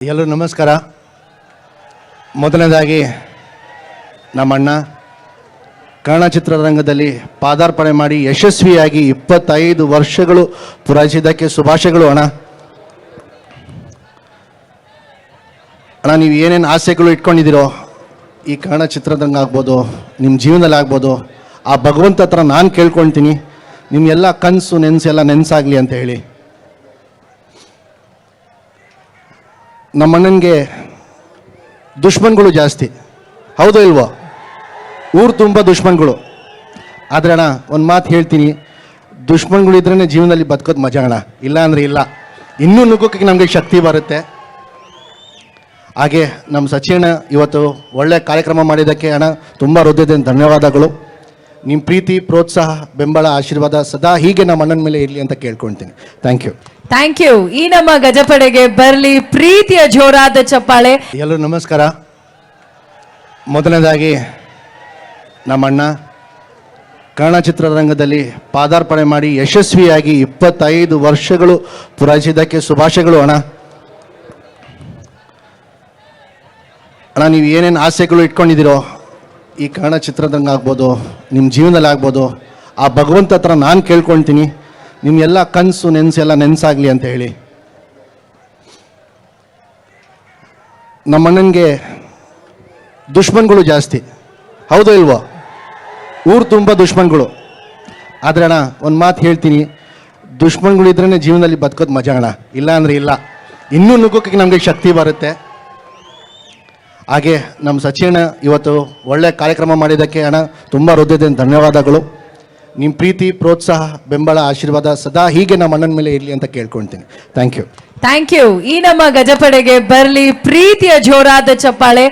ಎಲ್ಲರೂ ನಮಸ್ಕಾರ. ಮೊದಲನೇದಾಗಿ ನಮ್ಮಣ್ಣ ಕನ್ನಡ ಚಿತ್ರರಂಗದಲ್ಲಿ ಪಾದಾರ್ಪಣೆ ಮಾಡಿ ಯಶಸ್ವಿಯಾಗಿ ಇಪ್ಪತ್ತೈದು ವರ್ಷಗಳು ಪೂರೈಸಿದ್ದಕ್ಕೆ ಶುಭಾಶಯಗಳು ಅಣ್ಣ. ಅಣ್ಣ, ನೀವು ಏನೇನು ಆಸೆಗಳು ಇಟ್ಕೊಂಡಿದ್ದೀರೋ ಈ ಕನ್ನಡ ಚಿತ್ರರಂಗ ಆಗ್ಬೋದು ನಿಮ್ಮ ಜೀವನದಲ್ಲಿ ಆಗ್ಬೋದು, ಆ ಭಗವಂತ ಹತ್ರ ನಾನು ಕೇಳ್ಕೊಳ್ತೀನಿ. ನಿಮ್ಮೆಲ್ಲ ಕನಸು ನೆನಸು ಎಲ್ಲ ನೆನಸಾಗಲಿ ಅಂತ ಹೇಳಿ. ನಮ್ಮಣ್ಣನಿಗೆ ದುಶ್ಮನ್ಗಳು ಜಾಸ್ತಿ. ಹೌದೋ ಇಲ್ವೋ? ಊರು ತುಂಬ ದುಶ್ಮನ್ಗಳು ಆದರೆ ಅಣ್ಣ, ಒಂದು ಮಾತು ಹೇಳ್ತೀನಿ. ದುಶ್ಮನ್ಗಳು ಇದ್ರೇ ಜೀವನದಲ್ಲಿ ಬದುಕೋದು ಮಜಾ ಅಣ್ಣ. ಇಲ್ಲ ಅಂದರೆ ಇಲ್ಲ. ಇನ್ನೂ ನುಗ್ಗೋಕ್ಕೆ ನಮಗೆ ಶಕ್ತಿ ಬರುತ್ತೆ. ಹಾಗೆ ನಮ್ಮ ಸಚಿನ್ ಇವತ್ತು ಒಳ್ಳೆ ಕಾರ್ಯಕ್ರಮ ಮಾಡಿದ್ದಕ್ಕೆ ಅಣ್ಣ ತುಂಬ ಹೃದಯದಿಂದ ಧನ್ಯವಾದಗಳು. ನಿಮ್ಮ ಪ್ರೀತಿ ಪ್ರೋತ್ಸಾಹ ಬೆಂಬಲ ಆಶೀರ್ವಾದ ಸದಾ ಹೀಗೆ ನಮ್ಮ ಅಣ್ಣನ ಮೇಲೆ ಇರಲಿ ಅಂತ ಕೇಳ್ಕೊಳ್ತೀನಿ. ಥ್ಯಾಂಕ್ ಯು ಥ್ಯಾಂಕ್ ಯು ಈ ನಮ್ಮ ಗಜಪಡೆಗೆ ಬರಲಿ ಪ್ರೀತಿಯ ಜೋರಾದ ಚಪ್ಪಾಳೆ. ಎಲ್ಲರೂ ನಮಸ್ಕಾರ. ಮೊದಲನೇದಾಗಿ ನಮ್ಮಣ್ಣ ಕನ್ನಡ ಚಿತ್ರರಂಗದಲ್ಲಿ ಪಾದಾರ್ಪಣೆ ಮಾಡಿ ಯಶಸ್ವಿಯಾಗಿ ಇಪ್ಪತ್ತೈದು ವರ್ಷಗಳು ಪೂರೈಸಿದ್ದಕ್ಕೆ ಶುಭಾಶಯಗಳು ಅಣ್ಣ. ಅಣ್ಣ ನೀವು ಏನೇನು ಆಸೆಗಳು ಇಟ್ಕೊಂಡಿದ್ದೀರೋ ಈ ಕನ್ನಡ ಚಿತ್ರದಂಗೆ ಆಗ್ಬೋದು ನಿಮ್ಮ ಜೀವನದಲ್ಲಿ ಆಗ್ಬೋದು ಆ ಭಗವಂತ ಹತ್ರ ನಾನು ಕೇಳ್ಕೊಳ್ತೀನಿ ನಿಮ್ಮೆಲ್ಲ ಕನಸು, ನೆನ್ಸು ಎಲ್ಲ ನೆನಸಾಗಲಿ ಅಂತ ಹೇಳಿ. ನಮ್ಮಣ್ಣನಿಗೆ ದುಶ್ಮನ್ಗಳು ಜಾಸ್ತಿ. ಹೌದೋ ಇಲ್ವೋ? ಊರು ತುಂಬ ದುಶ್ಮನ್ಗಳು ಆದರೆ ಅಣ್ಣ, ಒಂದು ಮಾತು ಹೇಳ್ತೀನಿ. ದುಶ್ಮನ್ಗಳು ಇದ್ರೇ ಜೀವನದಲ್ಲಿ ಬದುಕೋದು ಮಜಾ ಅಣ್ಣ. ಇಲ್ಲ ಅಂದರೆ ಇಲ್ಲ. ಇನ್ನೂ ನುಗ್ಗೋಕ್ಕೆ ನಮಗೆ ಶಕ್ತಿ ಬರುತ್ತೆ. ಹಾಗೆ ನಮ್ಮ ಸಚಿನ್ ಇವತ್ತು ಒಳ್ಳೆ ಕಾರ್ಯಕ್ರಮ ಮಾಡಿದ್ದಕ್ಕೆ ಅಣ್ಣ ತುಂಬ ಹೃದಯದಿಂದ ಧನ್ಯವಾದಗಳು. ನಿಮ್ಮ ಪ್ರೀತಿ, ಪ್ರೋತ್ಸಾಹ, ಬೆಂಬಲ, ಆಶೀರ್ವಾದ ಸದಾ ಹೀಗೆ ನಮ್ಮ ಅಣ್ಣನ ಮೇಲೆ ಇರಲಿ ಅಂತ ಕೇಳ್ಕೊಳ್ತೀನಿ. ಥ್ಯಾಂಕ್ ಯು ಥ್ಯಾಂಕ್ ಯು ಈ ನಮ್ಮ ಗಜಪಡೆಗೆ ಬರಲಿ ಪ್ರೀತಿಯ ಜೋರಾದ ಚಪ್ಪಾಳೆ.